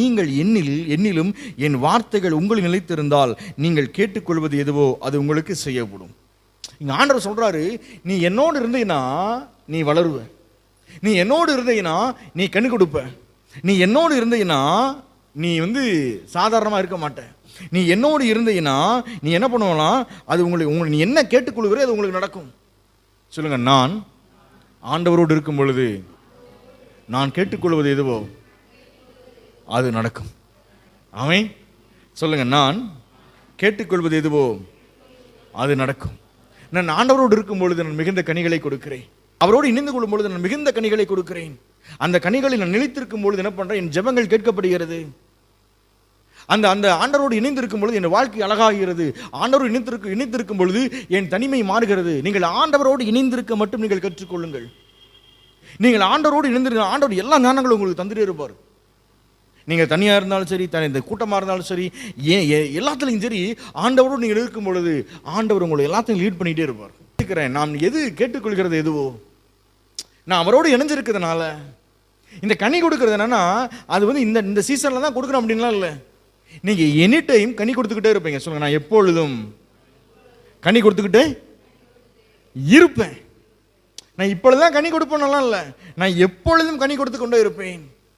நீங்கள் என்னில் என்னிலும் என் வார்த்தைகள் உங்களில் நிலைத்திருந்தால் நீங்கள் கேட்டுக்கொள்வது எதுவோ அது உங்களுக்கு செய்யப்படும். இங்கே ஆண்டவர் சொல்கிறாரு நீ என்னோடு இருந்தீன்னா நீ வளருவ. நீ என்னோடு இருந்தீன்னா நீ கண்ணு கொடுப்ப. நீ என்னோடு இருந்தீங்கன்னா நீ வந்து சாதாரணமாக இருக்க மாட்ட. நீ என்னோடு இருந்தீங்கன்னா நீ என்ன பண்ணுவலாம் அது உங்களுக்கு உங்களை நீ என்ன கேட்டுக்கொள்கிறே அது உங்களுக்கு நடக்கும். சொல்லுங்கள் நான் ஆண்டவரோடு இருக்கும் பொழுது நான் கேட்டுக்கொள்வது எதுவோ அது நடக்கும். அவை சொல்லுங்க நான் கேட்டுக்கொள்வது எதுவோ அது நடக்கும். நான் ஆண்டவரோடு இருக்கும் பொழுது நான் மிகுந்த கனிகளை கொடுக்கிறேன். அவரோடு இணைந்து கொள்ளும் பொழுது நான் மிகுந்த கனிகளை கொடுக்கிறேன். அந்த கனிகளில் நான் நிலைத்திருக்கும் பொழுது என்ன பண்ணுறேன் என் ஜெபங்கள் கேட்கப்படுகிறது. அந்த அந்த ஆண்டவரோடு இணைந்திருக்கும் பொழுது என் வாழ்க்கை அழகாகிறது. ஆண்டரோடு இணைந்திருக்கு இணைந்திருக்கும் பொழுது என் தனிமை மாறுகிறது. நீங்கள் ஆண்டவரோடு இணைந்திருக்க மட்டும் நீங்கள் கற்றுக்கொள்ளுங்கள். நீங்கள் ஆண்டவரோடு இணைந்திருக்க ஆண்டவர் எல்லா ஞானங்களும் உங்களுக்கு தந்துட்டே இருப்பார் நீங்கள் தனியாக இருந்தாலும் சரி தனி இந்த கூட்டமாக இருந்தாலும் சரி ஏன் ஏ- எல்லாத்துலேயும் சரி ஆண்டவரோடு நீங்கள் இருக்கும் பொழுது ஆண்டவர் உங்களை எல்லாத்தையும் லீட் பண்ணிகிட்டே இருப்பார். கேட்குறேன் நாம் எது கேட்டுக்கொள்கிறது எதுவோ? நான் அவரோடு இணைஞ்சிருக்கிறதுனால இந்த கனி கொடுக்கறது என்னன்னா அது வந்து இந்த இந்த சீசனில் தான் கொடுக்குறோம் அப்படின்லாம் இல்லை. நீங்கள் எனி டைம் கனி கொடுத்துக்கிட்டே இருப்பீங்க. சொல்லுங்கள் நான் எப்பொழுதும் கனி கொடுத்துக்கிட்டே இருப்பேன். நான் இப்பொழுதுதான் கனி கொடுப்பேனெல்லாம் இல்லை. நான் எப்பொழுதும் கனி கொடுத்து கொண்டே இருப்பேன்.